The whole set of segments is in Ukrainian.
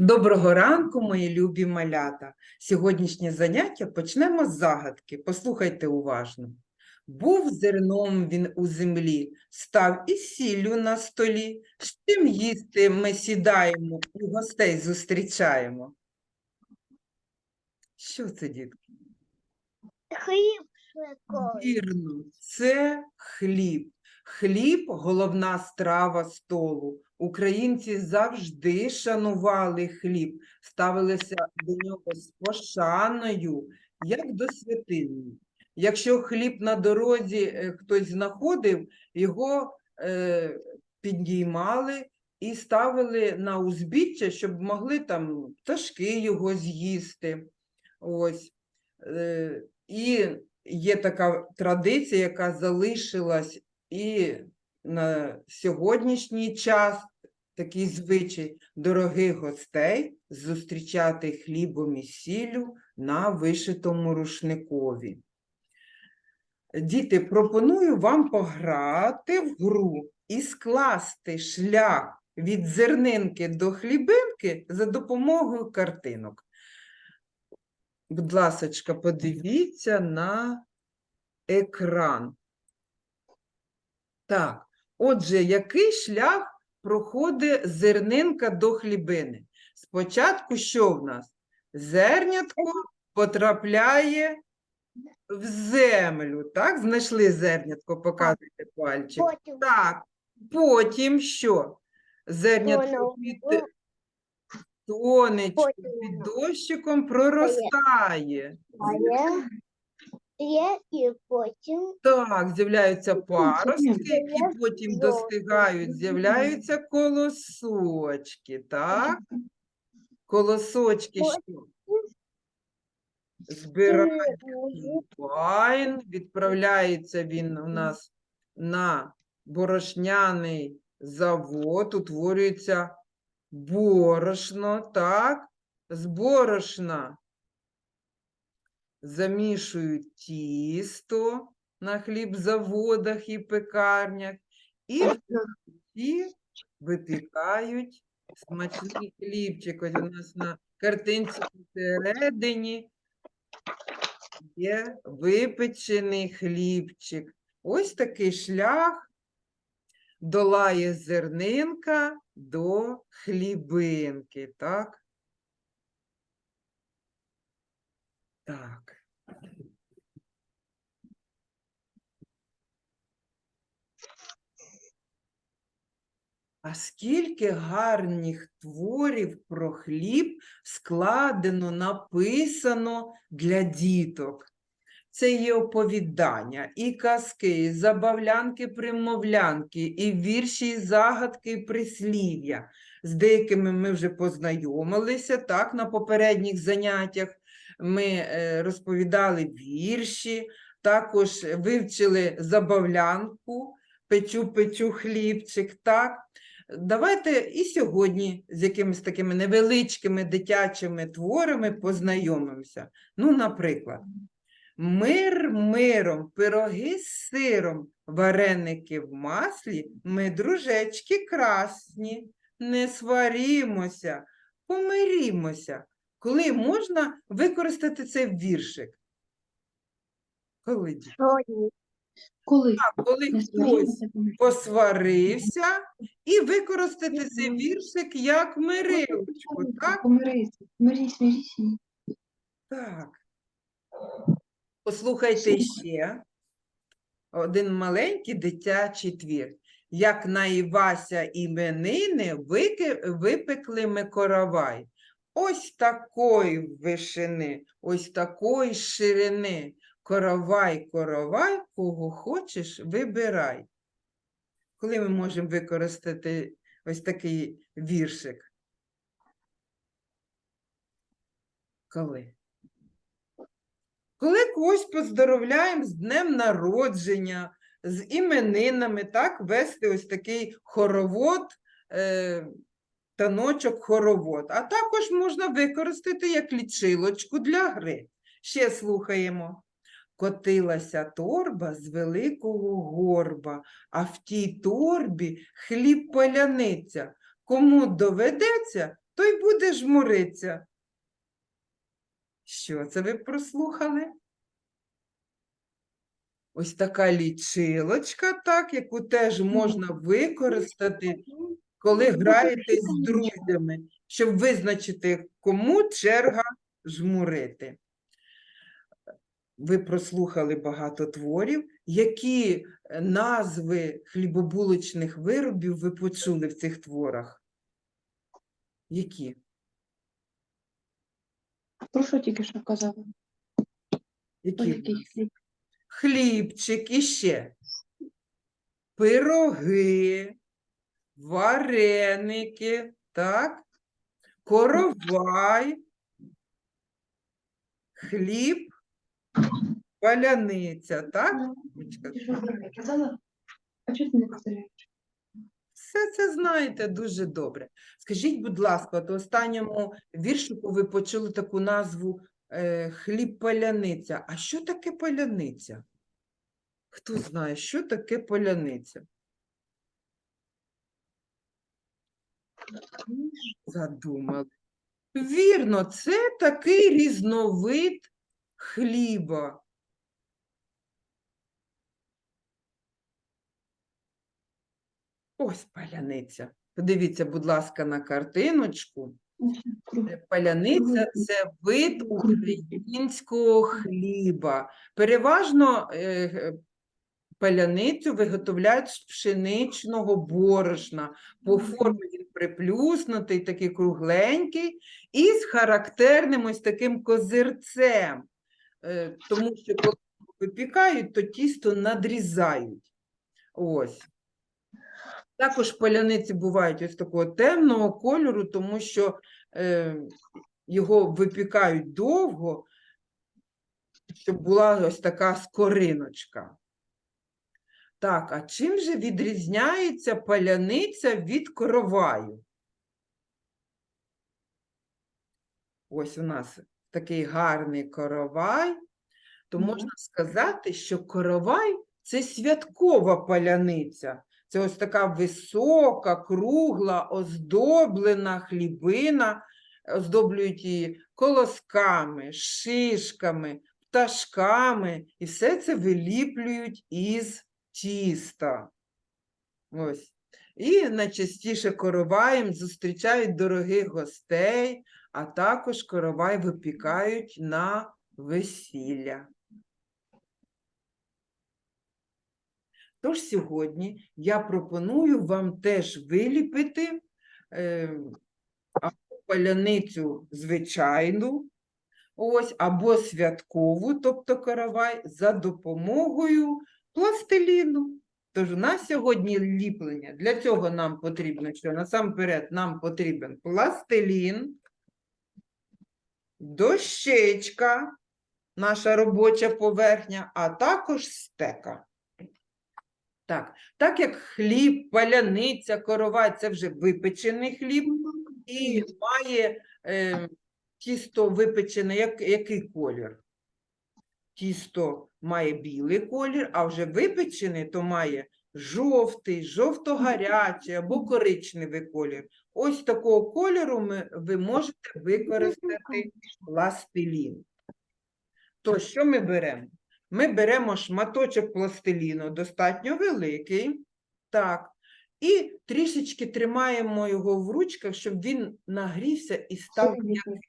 Доброго ранку, мої любі малята. Сьогоднішнє заняття почнемо з загадки. Послухайте уважно. Був зерном він у землі, став і сіллю на столі. З чим їсти ми сідаємо і гостей зустрічаємо? Що це, дітки? Хліб. Вірно, це хліб. Хліб – головна страва столу. Українці завжди шанували хліб, ставилися до нього з пошаною, як до святині. Якщо хліб на дорозі е, хтось знаходив, його е, підіймали і ставили на узбіччя, щоб могли там пташки його з'їсти. Ось. Е, і є така традиція, яка залишилась і на сьогоднішній час такий звичай дорогих гостей зустрічати хлібом і сіллю на вишитому рушникові. Діти, пропоную вам пограти в гру і скласти шлях від зернинки до хлібинки за допомогою картинок. Будь ласочка, подивіться на екран. Так, отже, який шлях проходить зернинка до хлібини? Спочатку що в нас? Зернятко потрапляє в землю, так? Знайшли зернятко, показуйте пальчик. Потім Так, потім що? Зернятко під потім під дощиком проростає. Є, і потім Так, з'являються паростки, і потім достигають, з'являються колосочки, так? Колосочки що? Збирають комбайн, відправляється він у нас на борошняний завод, утворюється борошно, так? З борошна замішують тісто на хлібзаводах і пекарнях, і в кінці випікають смачний хлібчик. Ось у нас на картинці посередині є випечений хлібчик. Ось такий шлях долає зернинка до хлібинки, так? Так. А скільки гарних творів про хліб складено, написано для діток. Це є оповідання, і казки, і забавлянки, примовлянки, і вірші, і загадки, і прислів'я. З деякими ми вже познайомилися, так, на попередніх заняттях ми е, розповідали вірші, також вивчили забавлянку, печу, печу хлібчик, так. Давайте і сьогодні з якимись такими невеличкими дитячими творами познайомимося. Ну, наприклад, мир миром, пироги з сиром, вареники в маслі, ми дружечки красні, не сварімося, помирімося. Коли можна використати цей віршик? Коли, сьогодні. Коли Так, коли хтось посварився і використати цей віршик як мирилочку, так? Мирись, мирись. Так. Послухайте ще один маленький дитячий твір. Як на Івася іменини вики- випекли ми коровай. Ось такої вишини, ось такої ширини. Коровай, коровай, кого хочеш, вибирай. Коли ми можемо використати ось такий віршик? Коли? Коли когось поздоровляємо з днем народження, з іменинами, так, вести ось такий хоровод, е, таночок хоровод. А також можна використати як лічилочку для гри. Ще слухаємо. Котилася торба з великого горба, а в тій торбі хліб паляниця. Кому доведеться, той буде жмуритися. Що це ви прослухали? Ось така лічилочка, так, яку теж можна використати, коли граєтесь з друзями, щоб визначити, кому черга жмурити. Ви прослухали багато творів. Які е, назви хлібобулочних виробів ви почули в цих творах? Які? Про що тільки що казали? Які? хліб? Хлібчик і ще. Пироги, вареники, так? Коровай, хліб, паляниця, так? Дочка? Ти що про казала? А чого ти не повторяєш? Все це знаєте дуже добре. Скажіть, будь ласка, от у останньому віршику ви почули таку назву е, хліб паляниця. А що таке паляниця? Хто знає, що таке паляниця? Задумали. Вірно, це такий різновид хліба. Ось паляниця. Подивіться, будь ласка, на картиночку. Паляниця це вид українського хліба. Переважно е, паляницю виготовляють з пшеничного борошна. По формі він приплюснутий, такий кругленький, і з характерним ось таким козирцем. Е, Тому що коли випікають, то тісто надрізають. Ось. Також паляниці бувають ось такого темного кольору, тому що е, його випікають довго, щоб була ось така скориночка. Так, а чим же відрізняється паляниця від короваю? Ось у нас такий гарний коровай, то можна сказати, що коровай це святкова паляниця. Це ось така висока, кругла, оздоблена хлібина, оздоблюють її колосками, шишками, пташками, і все це виліплюють із тіста. Ось. І найчастіше короваєм зустрічають дорогих гостей, а також коровай випікають на весілля. Тож сьогодні я пропоную вам теж виліпити е, паляницю звичайну, ось, або святкову, тобто каравай, за допомогою пластиліну. Тож у нас сьогодні ліплення. Для цього нам потрібно, що насамперед нам потрібен пластилін, дощечка, наша робоча поверхня, а також стека. Так, так як хліб, паляниця, коровай це вже випечений хліб і має е, тісто випечене, як, який колір? Тісто має білий колір, а вже випечений то має жовтий, жовто-гарячий або коричневий колір. Ось такого кольору ми, ви можете використати пластилін. То що ми беремо? Ми беремо шматочок пластиліну, достатньо великий, так, і трішечки тримаємо його в ручках, щоб він нагрівся і став м'яким.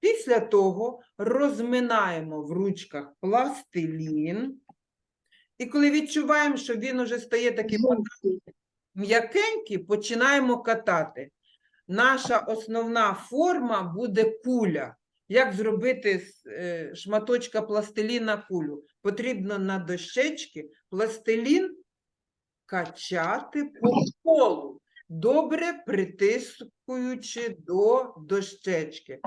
Після того розминаємо в ручках пластилін, і коли відчуваємо, що він уже стає такий м'якенький, починаємо катати. Наша основна форма буде куля. Як зробити з е, шматочка пластиліна кулю? Потрібно на дощечки пластилін качати по колу, добре притискуючи до дощечки.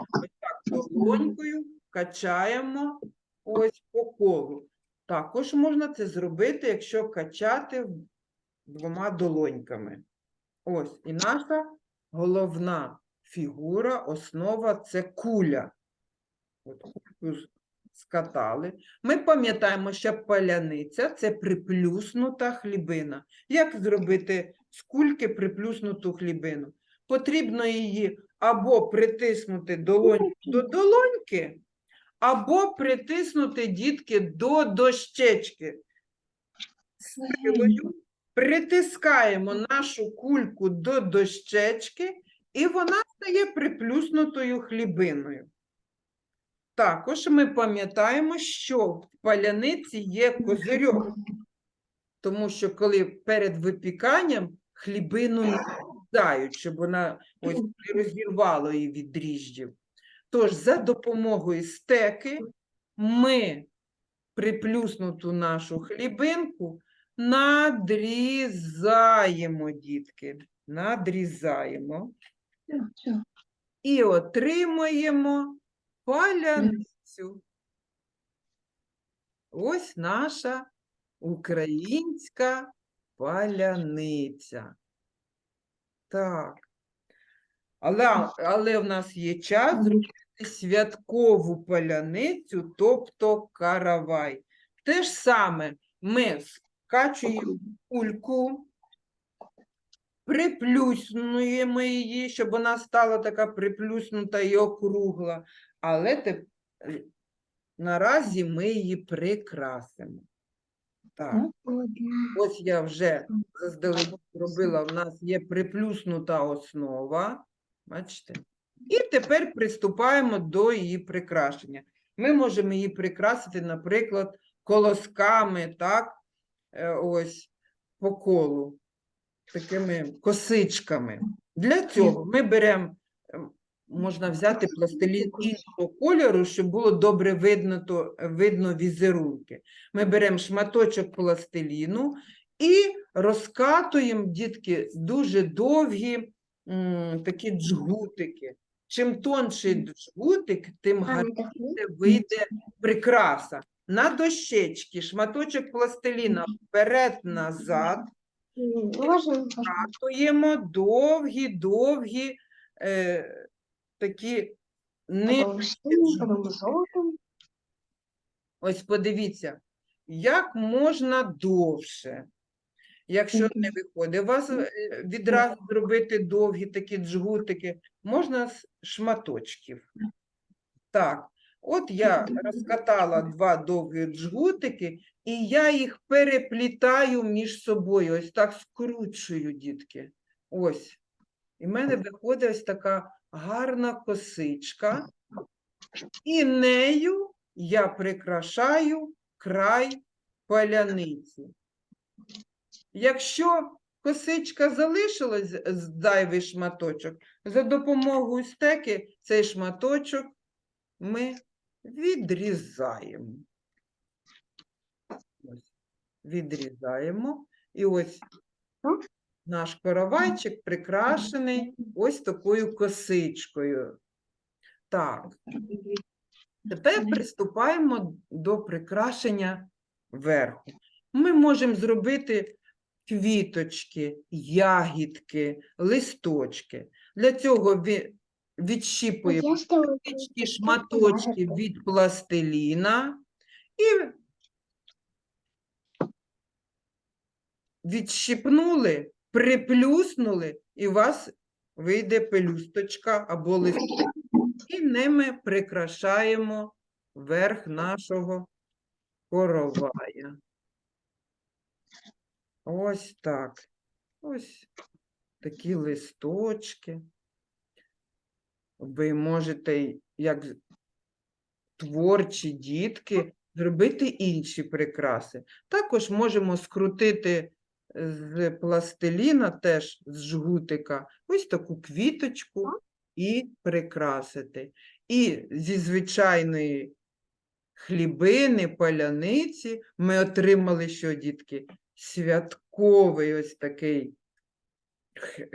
Долонькою качаємо ось по колу. Також можна це зробити, якщо качати двома долоньками. Ось, і наша головна фігура, основа це куля. От кульку скатали. Ми пам'ятаємо, що паляниця це приплюснута хлібина. Як зробити з кульки приплюснуту хлібину? Потрібно її або притиснути долоньку до долоньки, або притиснути дітки до дощечки. Силою притискаємо нашу кульку до дощечки, і вона стає приплюснутою хлібиною. Також ми пам'ятаємо, що в паляниці є козирьок, тому що коли перед випіканням хлібину не щоб вона ось не розірвало її від дріжджів. Тож за допомогою стеки ми приплюснуту нашу хлібинку надрізаємо, дітки. Надрізаємо і отримуємо паляницю. Ось наша українська паляниця. Так. Але, але в нас є час зробити святкову паляницю, тобто каравай. Те ж саме ми скачуємо кульку, приплюснуємо її, щоб вона стала така приплюснута і округла. Але те, е, наразі ми її прикрасимо. Так. Ось я вже заздалегідь зробила, в нас є приплюснута основа. Бачите? І тепер приступаємо до її прикрашення. Ми можемо її прикрасити, наприклад, колосками, так, е, ось по колу, такими косичками. Для цього ми беремо, ем, можна взяти пластилін іншого кольору, щоб було добре видно, то, видно візерунки. Ми беремо шматочок пластиліну і розкатуємо, дітки, дуже довгі м, такі джгутики. Чим тонший джгутик, тим гарніше вийде прикраса. На дощечки шматочок пластиліна вперед-назад Можно катуємо довгі-довгі е, такі не Ось подивіться, як можна довше. Якщо не виходить у вас е, відразу зробити довгі такі джгутики, можна з шматочків. Так, от я розкатала два довгі джгутики, і я їх переплітаю між собою. Ось так скручую, дітки. Ось. І в мене виходить ось така гарна косичка, і нею я прикрашаю край паляниці. Якщо косичка залишилась зайвий шматочок, за допомогою стеки цей шматочок ми відрізаємо. Ось, відрізаємо. І ось наш коровайчик прикрашений ось такою косичкою. Так. Тепер приступаємо до прикрашення верху. Ми можемо зробити квіточки, ягідки, листочки. Для цього ві- відщіпуємо невеличкі шматочки від пластиліна і відщипнули, приплюснули, і у вас вийде пелюсточка або листочок. І ними прикрашаємо верх нашого коровая. Ось так. Ось такі листочки. Ви можете, як творчі дітки, зробити інші прикраси. Також можемо скрутити з пластиліна, теж з жгутика, ось таку квіточку і прикрасити. І зі звичайної хлібини, паляниці ми отримали що, дітки? Святковий ось такий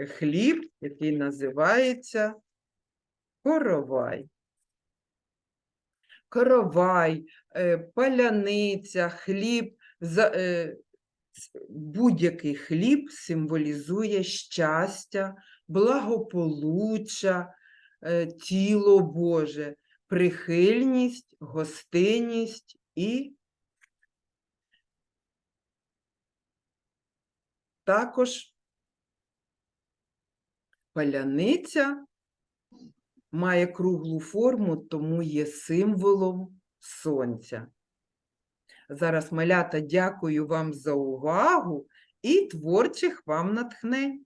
хліб, який називається коровай. Коровай, е, паляниця, хліб, е, будь-який хліб символізує щастя, благополуччя, е, тіло Боже, прихильність, гостинність і також паляниця має круглу форму, тому є символом сонця. Зараз, малята, дякую вам за увагу і творчих вам натхнень.